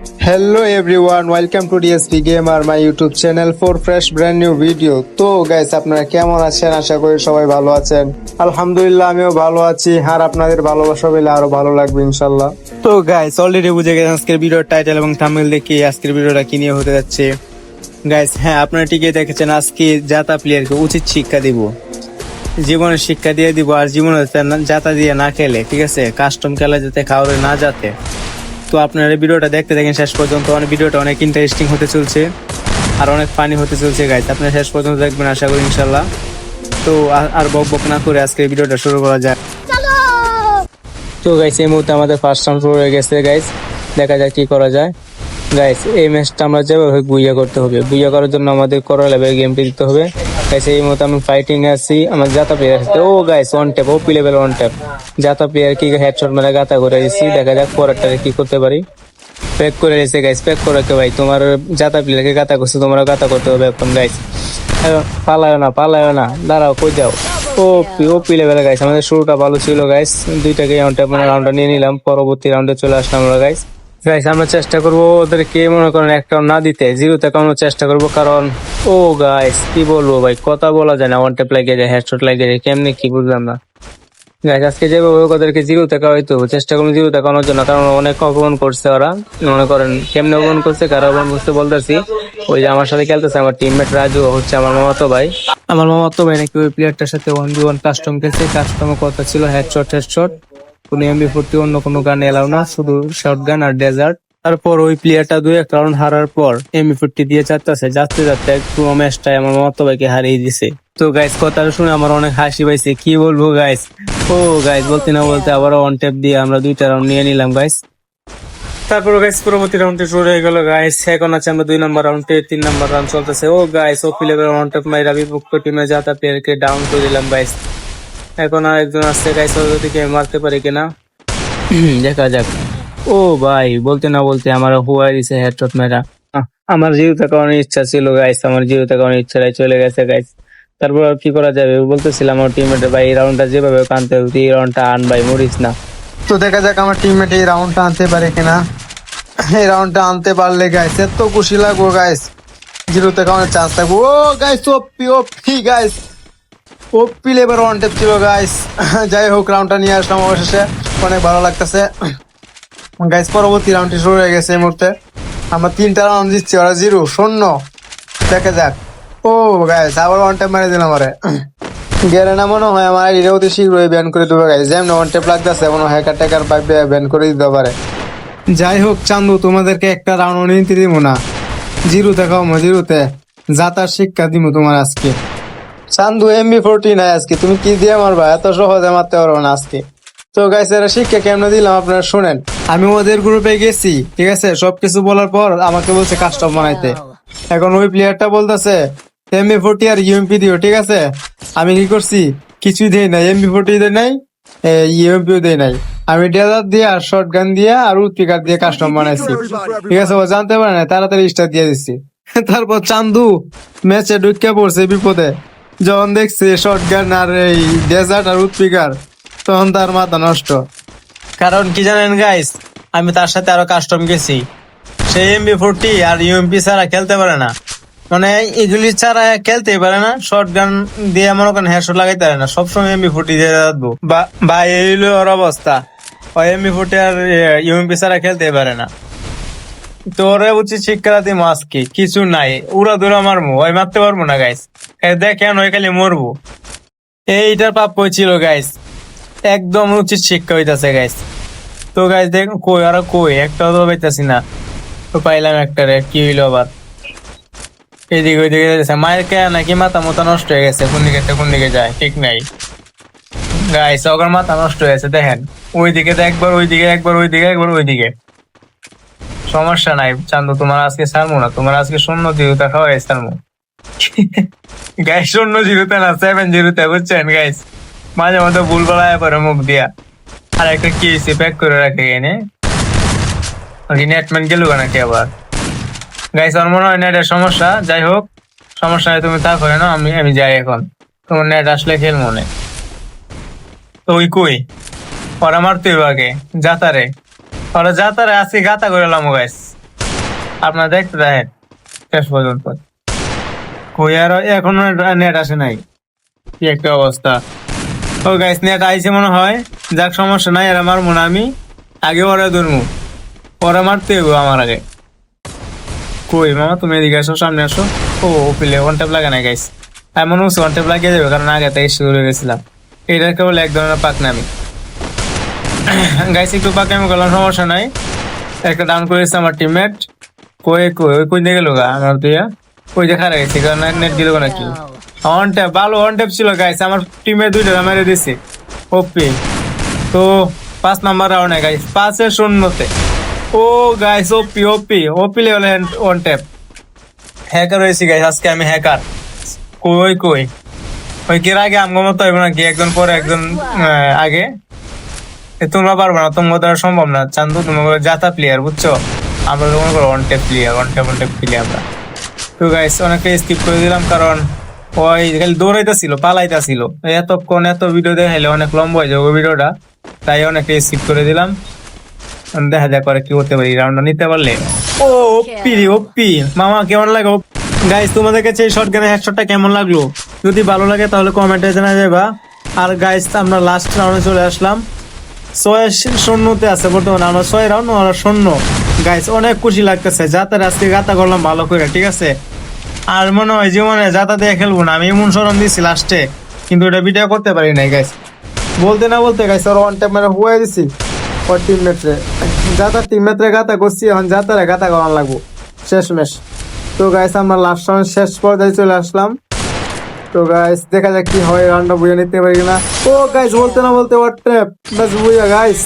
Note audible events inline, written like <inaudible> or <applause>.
Hello everyone, welcome to DSP Gamer, my YouTube channel for fresh brand new video. তো guys আপনারা কেমন আছেন? আশা করি সবাই ভালো আছেন। আলহামদুলিল্লাহ আমিও ভালো আছি। আর আপনাদের ভালোবাসা পেলে আরও ভালো লাগবে ইনশাল্লাহ। তো গাইস অলরেডি বুঝে গেছেন আজকের ভিডিওর টাইটেল এবং থাম্বনেল দেখে আজকের ভিডিওটা কি নিয়ে হতে যাচ্ছে। গাইস হ্যাঁ আপনারা ঠিকই দেখেছেন আজকে জাতা প্লেয়ারকে উচিত শিক্ষা দিব। জীবনের শিক্ষা দিয়ে দিব আর জীবনে যাতা দিয়ে না খেলে ঠিক আছে? কাস্টম খেলা যাতে খাওয়ারে না যাতে তো আপনারা ভিডিওটা দেখতে দেখেন শেষ পর্যন্ত। অনেক ভিডিওটা অনেক ইন্টারেস্টিং হতে চলছে আর অনেক ফানি হতে চলছে গাইজ আপনারা শেষ পর্যন্ত দেখবেন আশা করি ইনশাল্লাহ তো আর- বক বক না করে আজকে ভিডিওটা শুরু করা যায় তো গাইস এই মুহূর্তে আমাদের ফার্স্ট রাউন্ড শুরু হয়ে গেছে গাইস দেখা যাক কি করা যায়। গাইস এই ম্যাচটা আমরা যেভাবে বুইয়া করতে হবে। বুইয়া করার জন্য আমাদের করা লেভেল গেমটি দিতে হবে। গাইস এই মুহূর্তে আমি ফাইটিং আছি। আমার জাতা প্লেয়ার আছে ও guys one tap OP level one tap জাতা player কি হেডশট মেরে গাতা করে দিচ্ছি দেখা যাক পরেরটারে কি করতে পারি। প্যাক করে দিয়েছে গাইস প্যাক করে কে ভাই। তোমার জাতা প্লেয়ারকে গাতা করছে, তোমার গাতা করতে হবে এখন গাইস পালায় না পালায় না। দাঁড়াও, কই যাও? ওপি ওপি লেভেলে গাইস আমাদের শুরুটা ভালো ছিল গাইস দুইটাকে রাউন্ডে মানে রাউন্ডটা নিয়ে নিলাম। পরবর্তী রাউন্ডে চলে আসলাম আমরা গাইস গাইস আমরা চেষ্টা করব ওদেরকে, মনে করেন, একটা না দিতে, জিরোতে কামানোর চেষ্টা করব, কারণ, ও গাইস কি বলব ভাই, কথা বলা যায় না ওয়ান টেপ লাগিয়ে যায় হেডশট লাগিয়ে যায়, কেমনি কি বুঝলাম না। গাইস আজকে যেভাবে ওদেরকে জিরো টাকা হয়তো, চেষ্টা করুন জিরো টাকানোর জন্য, কারণ অনেক অপমান করছে ওরা। মনে করেন, কেমনে অপমান করছে, কারও অপমান করতে বলতেছি, ওই যে আমার সাথে খেলতেছে, আমার টিমমেট রাজু, হচ্ছে আমার মামাতো ভাই। আমার মামাতো ভাই নাকি ওই প্লেয়ারটার সাথে ওয়ান বি ওয়ান কাস্টম খেলছে কাস্টমের কথা ছিল হেডশট হেডশট কোনো এমবি ফোরটি অন্য কোনো গান এলাও না, শুধু শর্ট গান আর ডেজার্ট তারপর ওই প্লেয়ারটা দুই এক রাউন্ড হারার পর এমবি ফোরটি দিয়ে যাচ্ছে যাচ্ছে যাচ্ছে একটু ম্যাচটাই আমার ভাইকে হারিয়ে দিছে। তো গাইস কথাটা শুনে আমার অনেক হাসি পাইছে। কি বলব গাইস ও গাইস বলতে না বলতে আবার ওয়ান ট্যাপ দিয়ে আমরা দুইটা রাউন্ড নিয়ে নিলাম গাইস তারপর গাইস পরবর্তী রাউন্ডে শুরু হয়ে গেল গাইস এখন আছে আমরা দুই নম্বর রাউন্ডে তিন নম্বর রাউন্ড চলতেছে। ও গাইস ও প্লেয়ার ওয়ান ট্যাপ মাইরা বিপক্ষ টিমে যাতা প্লেয়ারকে ডাউন করে দিলাম গাইস এখন আর একজন আসছে গাইস ওদেরকে মারতে পারে কিনা? <clears throat> দেখা যাক। ও ভাই, বলতে না বলতে আমার হুয়াই দিছে হেডশট মেরা। আমার থাকার অনেক ইচ্ছা ছিল গাইস আমার থাকার অনেক ইচ্ছাটাই চলে গেছে গাইস তারপর আর কি করা যাবে? বলতেছিলাম আমার টিমমেটের ভাই, এই রাউন্ডটা যেভাবে কানতে হবে এই রাউন্ডটা আন, ভাই, মরিস না। তো দেখা যাক আমার টিমমেট এই রাউন্ডটা আনতে পারে কিনা। এই রাউন্ডটা আনতে পারলে গাইস এত খুশি লাগবো গাইস জিরো থেকে অনেক চান্স থাকব। ও guys OP OP guys OP labour one tap ছিল গাইস <laughs> যাই হোক রাউন্ডটা নিয়ে আসলাম অবশেষে। অনেক ভালো লাগতেছে। <coughs> গাইস পরবর্তী রাউন্ডটি শুরু হয়ে গেছে এই মুহূর্তে। আমরা তিনটা রাউন্ড দিচ্ছি ওরা জিরো শূন্য। দেখা যাক। ও গাইস আবার ওয়ান টেপ মারি দিলাম আমারে। <coughs> গেলে না মনে হয় আমার আইডিটা অতি শীঘ্রই ব্যান করে দেবে গাইস যেমন ওয়ান টেপ লাগতেছে, মনে হয় হ্যাকার ট্যাকার পাইপে ব্যান করে দিতে পারে। যাই হোক, চান্দু, তোমাদেরকে একটা রাউন্ড নিতে দিব না। জিরো দেখাও জিরোতে যাতার শিক্ষা দিব তোমার আজকে। চান্দু এমবি ফোরটি নাই আজকে, তুমি কি দিয়ে মারবা? এত সহজে মারতে পারব না আজকে। তো গাইস এরা শিক্ষা কেমনে দিলাম আপনারা শুনেন। আমি ওদের গ্রুপে গেছি, ঠিক আছে? সবকিছু বলার পর আমাকে বলছে কাস্টম বানাইতে। এখন ওই প্লেয়ারটা বলতেছে এমবি ফোরটি আর ইউএমপি দিও, ঠিক আছে? আমি কি করছি? কিছুই দেই নাই এমবি ফোরটি দেয় নাই ইউএমপিও দেয় নাই। আমি ডেজার দিয়ে আর শর্ট গান দিয়ে আর উৎপিকার দিয়ে কাস্টম বানাইছি। ঠিক আছে, ও জানতে পারে না, তাড়াতাড়ি স্টার দিয়ে দিচ্ছি। <laughs> তারপর চান্দু ম্যাচে ঢুকে পড়ছে বিপদে। যখন দেখছে শর্ট গান আর এই ডেজার্ট আর উৎপিকার, তখন তার মাথা নষ্ট। কারণ কি জানেন গাইস আমি তার সাথে আরও কাস্টম গেছি। সে এমবি ফোরটি আর ইউএমপি ছাড়া খেলতে পারে না। মানে এগুলি ছাড়া খেলতেই পারে না। শর্ট গান দিয়ে মনে করেন হেডশট লাগাইতে পারে না। সবসময় এমবি ফোরটি দিয়ে রাখব। বা এই হলো ওর অবস্থা। ও এমবি ফোরটি আর ইউএমপি ছাড়া খেলতেই পারে না। তোরে উচিত শিক্ষা দিই কি? কিছু নাই। উড়া দুরা মারবো ওই মারতে পারব না গাইস দেখেন, ওই খালি মরবো। এইটার পাপ ছিল গাইস একদম উচিত শিক্ষা হইতাছে গাইস তো গাইস দেখ কই আর কই? একটা তো পাইতাছি না। তো পাইলাম একটা রে, কি হইল আবার? এদিকে ওইদিকে যাইতেছে। মায়ের কে নাকি মাথা মতো নষ্ট হয়ে গেছে? কোন দিকে কোন দিকে যায়? ঠিক নাই। গাইস ওর মাথা নষ্ট হয়ে গেছে, দেখেন। ওইদিকে একবার ওইদিকে একবার ওইদিকে একবার, ওইদিকে। সমস্যা নাই। চান্দু, তোমার আজকে ছাড়বো না। তোমার আজকে শূন্য জিরোতে খাওয়াই ছাড়বো। গাইস, শূন্য জিরোতে না সেভেন জিরোতে, বুঝছেন, গাইস? মাঝে মধ্যে ভুল বলায় পরে মুখ দিয়া। আর একটা কি হয়েছে প্যাক করে রাখে এনে। নেটম্যান গেল নাকি আবার? গাইস, আমার মনে হয় নেটের সমস্যা। যাই হোক, সমস্যা নাই, তুমি তা করে না আমি আমি যাই এখন। তোমার নেট আসলে খেল মনে। তো ওই কই? ওরা মারতে আগে। যাতারে ওরা যাতারে আজকে গাতা করে লাম গাইস আপনারা দেখতে দেখেন, শেষ পর্যন্ত। কই আর এখনও নেট আসে নাই। কি একটা অবস্থা। ও গাইস নেট আইছে মনে হয়। যাক, সমস্যা নাই আর আমার মনে আমি। আগে ওরা ধরমু ওরা মারতে হইব আমার আগে। কই, মামা, তুমি এদিকে আসো, সামনে আসো। ও পিলে ওয়ান ট্যাপ লাগে না গাইস এমন হচ্ছে ওয়ান ট্যাপ লাগিয়ে যাবে কারণ আগে থেকে শুরু হয়ে গেছিলাম। এটা কেবল এক ধরনের পাকনামি। <coughs> গাইস একটু পাকামি করলাম সমস্যা নাই। একটা ডাউন করেছে আমার টিমমেট কই কই ওই কই গেল গা আমার দিয়া ওই দেখা গেছে কারণ নেট দিল নাকি? অন ট্যাপ ভালো অন ট্যাপ ছিল গাইস আমার টিমের দুইটা মেরে দিছে। ওপি তো পাঁচ নাম্বার রাউন্ডে গাইস পাঁচে শূন্যতে। ও guys OP OP OP level one tap hacker হয়েছি গাইস আজকে আমি হ্যাকার কই কই? ওই কি আগে আমগো মতো হইব নাকি? একজন পরে একজন আগে? তোমরা পারবে না তোমার দ্বারা সম্ভব না। চান্দু তোমার জাতা প্লেয়ার বুঝছ? আমরা মনে করো one tap player one tap one tap player আমরা। তো গাইস অনেকটা স্কিপ করে দিলাম কারণ ওই খালি দৌড়াইতেছিল, পালাইতেছিল। এতক্ষণ এত ভিডিও দেখাইলে অনেক লম্বা হয়ে যাবে ভিডিওটা তাই অনেকটা স্কিপ করে দিলাম। দেখা যাক করে কি করতে পারি রাউন্ডটা নিতে পারলে। ও ওপি ওপি মামা, কেমন লাগে গাইস তোমাদের কাছে এই শর্ট গানের হেডশটটা কেমন লাগল? যদি ভালো লাগে তাহলে কমেন্টে জানা যাবা আর গাইস আমরা লাস্ট রাউন্ডে চলে আসলাম। ছয় শূন্যতে আছে বর্তমানে, আমরা ছয় রাউন্ড আমরা শূন্য। গাইস অনেক খুশি লাগতেছে যাতার আজকে গাতা করলাম ভালো করে, ঠিক আছে? আর মনে হয় জীবনে যাতা দিয়ে খেলব না, আমি এমন সরম দিয়েছি লাস্টে কিন্তু এটা ভিডিও করতে পারি নাই গাইস বলতে না বলতে গাইস ওর ওয়ান টাইম মানে হুয়াই দিছি। ওর যাতা টিমমেটরে গাতা করছি, এখন যাতারে গাতা করান লাগবো। শেষ ম্যাচ তো গাইস আমরা লাস্ট রাউন্ড শেষ পর্যায়ে চলে আসলাম। তো গাইস দেখা যাক কি হয় রাউন্ডটা বুঝে নিতে পারি কিনা। ও গাইস বলতে না বলতে ওর ট্যাপ ব্যাস বুঝা গাইস